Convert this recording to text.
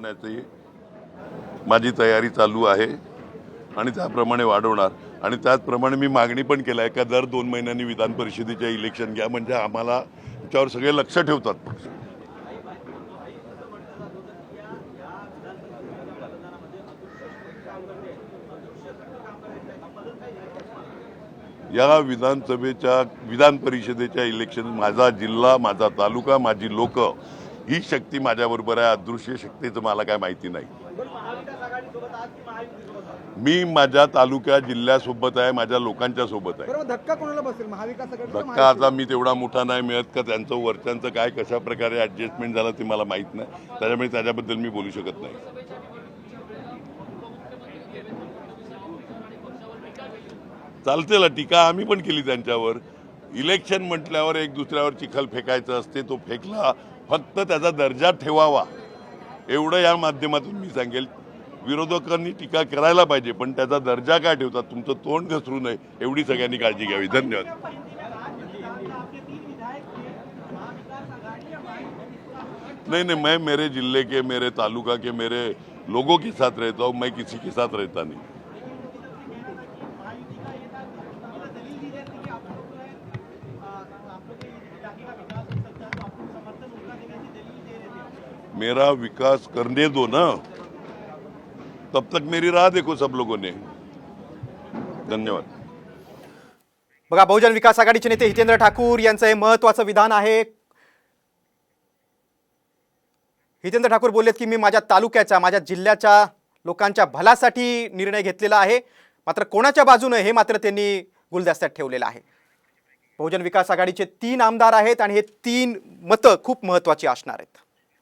वाढवण्याची माझी तयारी चालू आहे आणि त्याप्रमाणे वाढवणार. आणि त्याचप्रमाणे मी मागणी पण केलं आहे का दर दोन महिन्यांनी विधान परिषदेच्या इलेक्शन घ्या म्हणजे आम्हाला त्याच्यावर सगळे लक्ष ठेवतात. या विधानसभेच्या विधान परिषदेच्या इलेक्शन माझा जिल्हा माझा तालुका माझी लोक ही शक्ती माझ्याबरोबर आहे अदृश्य शक्तीचं मला काय माहिती नाही. मी माझ्या तालुक्या जिल्ह्यासोबत आहे माझ्या लोकांच्या सोबत आहे. धक्का आता मी तेवढा मोठा नाही मिळत का त्यांचं वरच्यांचं काय कशा प्रकारे ऍडजस्टमेंट झालं ते मला माहीत नाही. त्याच्यामुळे त्याच्याबद्दल मी बोलू शकत नाही. चालते ना टीका आम्ही पण केली त्यांच्यावर. इलेक्शन म्हटल्यावर एक दुसऱ्यावर चिखल फेकायचं असते तो फेकला. फक्त त्याचा दर्जा ठेवावा. एवढं या माध्यमातून मी सांगेल. विरोधकांनी टीका करायला पाहिजे पण त्याचा दर्जा काय ठेवतात? तुमचं तोंड घसरू नये एवढी सगळ्यांनी काळजी घ्यावी. धन्यवाद. नहीं नहीं मैं मेरे जिले के मेरे तालुका के मेरे लोगों के साथ रहता हूँ मैं किसी के साथ रहता नहीं. मेरा विकास करने दो ना तब तक मेरी राह देखो सब लोगों ने। धन्यवाद। बघा बहुजन विकास आघाडीचे नेते हितेंद्र ठाकूर यांचं हे महत्वाचं विधान आहे. हितेंद्र ठाकूर बोललेत की मी माझ्या तालुक्याच्या माझ्या जिल्ह्याच्या लोकांच्या भल्यासाठी निर्णय घेतलेला आहे. मात्र कोणाच्या बाजूनं हे मात्र त्यांनी गुलदस्त्यात ठेवलेलं आहे. बहुजन विकास आघाडीचे तीन आमदार आहेत आणि हे तीन मतं खूप महत्त्वाची असणार आहेत.